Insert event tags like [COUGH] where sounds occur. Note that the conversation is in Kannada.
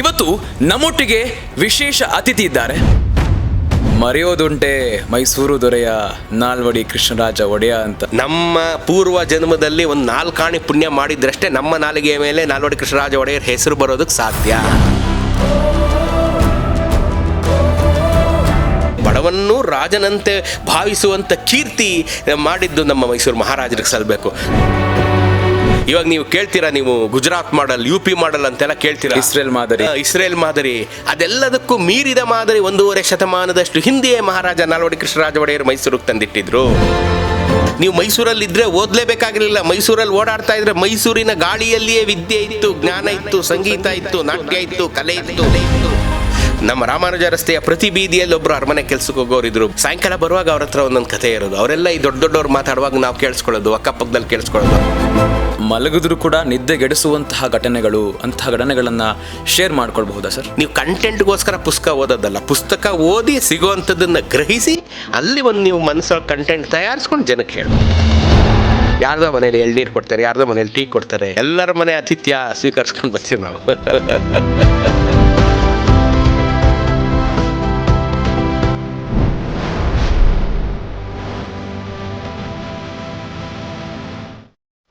ಇವತ್ತು ನಮ್ಮೊಟ್ಟಿಗೆ ವಿಶೇಷ ಅತಿಥಿ ಇದ್ದಾರೆ. ಮರೆಯೋದುಂಟೆ ಮೈಸೂರು ದೊರೆಯ ನಾಲ್ವಡಿ ಕೃಷ್ಣರಾಜ ಒಡೆಯ ಅಂತ. ನಮ್ಮ ಪೂರ್ವ ಜನ್ಮದಲ್ಲಿ ಒಂದು ನಾಲ್ಕಾಣಿ ಪುಣ್ಯ ಮಾಡಿದ್ರಷ್ಟೇ ನಮ್ಮ ನಾಲಿಗೆಯ ಮೇಲೆ ನಾಲ್ವಡಿ ಕೃಷ್ಣರಾಜ ಒಡೆಯರ್ ಹೆಸರು ಬರೋದಕ್ಕೆ ಸಾಧ್ಯ. ಬಡವನ್ನು ರಾಜನಂತೆ ಭಾವಿಸುವಂತ ಕೀರ್ತಿ ಮಾಡಿದ್ದು ನಮ್ಮ ಮೈಸೂರು ಮಹಾರಾಜರಿಗೆ ಸಲ್ಲಬೇಕು ಇವಾಗ ನೀವು ಕೇಳ್ತೀರಾ ನೀವು Gujarat model U P model ಅಂತೆಲ್ಲ ಕೇಳ್ತೀರಾ? ಇಸ್ರೇಲ್ ಮಾದರಿ. ಇಸ್ರೇಲ್ ಮಾದರಿ. ಅದೆಲ್ಲದಕ್ಕೂ ಮೀರಿದ ಮಾದರಿ ಒಂದೂವರೆ ಶತಮಾನದಷ್ಟು ಹಿಂದೆಯೇ ಮಹಾರಾಜ ನಾಲ್ವಡಿ ಕೃಷ್ಣರಾಜ ಒಡೆಯರು ಮೈಸೂರಿಗೆ ತಂದಿಟ್ಟಿದ್ರು. ನೀವು ಮೈಸೂರಲ್ಲಿ ಇದ್ರೆ ಓದ್ಲೇಬೇಕಾಗಿರಲಿಲ್ಲ. ಮೈಸೂರಲ್ಲಿ ಓಡಾಡ್ತಾ ಇದ್ರೆ ಮೈಸೂರಿನ ಗಾಳಿಯಲ್ಲಿಯೇ ವಿದ್ಯೆ ಇತ್ತು ಜ್ಞಾನ ಇತ್ತು ಸಂಗೀತ ಇತ್ತು ನಾಟ್ಯ ಇತ್ತು ಕಲೆ ಇತ್ತು. ನಮ್ಮ ರಾಮಾನುಜ ರಸ್ತೆಯ ಪ್ರತಿ ಬೀದಿಯಲ್ಲಿ ಒಬ್ರು ಅರಮನೆ ಕೆಲ್ಸಕ್ಕೆ ಹೋಗೋರಿದ್ರು. ಸಾಯಂಕಾಲ ಬರುವಾಗ ಅವ್ರ ಹತ್ರ ಒಂದೊಂದು ಕಥೆ ಇರೋದು. ಅವರೆಲ್ಲ ಈ ದೊಡ್ಡ ದೊಡ್ಡವ್ರು ಮಾತಾಡುವಾಗ ನಾವು ಕೇಳಿಸ್ಕೊಳ್ಳೋದು ಅಕ್ಕಪಕ್ಕದಲ್ಲಿ ಕೇಳಿಸ್ಕೊಳ್ಳೋದು. ಮಲಗಿದ್ರು ಕೂಡ ನಿದ್ದೆಗೆಡಿಸುವಂತಹ ಘಟನೆಗಳು, ಅಂತಹ ಘಟನೆಗಳನ್ನ ಶೇರ್ ಮಾಡ್ಕೊಳ್ಬಹುದಾ ಸರ್ ನೀವು ಕಂಟೆಂಟ್ಗೋಸ್ಕರ ಪುಸ್ತಕ ಓದೋದಲ್ಲ, ಪುಸ್ತಕ ಓದಿ ಸಿಗುವಂಥದ್ದನ್ನು ಗ್ರಹಿಸಿ, ಅಲ್ಲಿ ಒಂದು ನೀವು ಮನಸ್ಸೊಳಗೆ ಕಂಟೆಂಟ್ ತಯಾರಿಸ್ಕೊಂಡು ಜನಕ್ಕೆ ಹೇಳಿ. ಯಾರ್ದೋ ಮನೇಲಿ ಎಳ್ನೀರು ಕೊಡ್ತಾರೆ, ಯಾರ್ದೋ ಮನೇಲಿ ಟೀ ಕೊಡ್ತಾರೆ, ಎಲ್ಲರ ಮನೆ ಆತಿಥ್ಯ ಸ್ವೀಕರಿಸ್ಕೊಂಡು ಬರ್ತೀವಿ ನಾವು. [LAUGHS]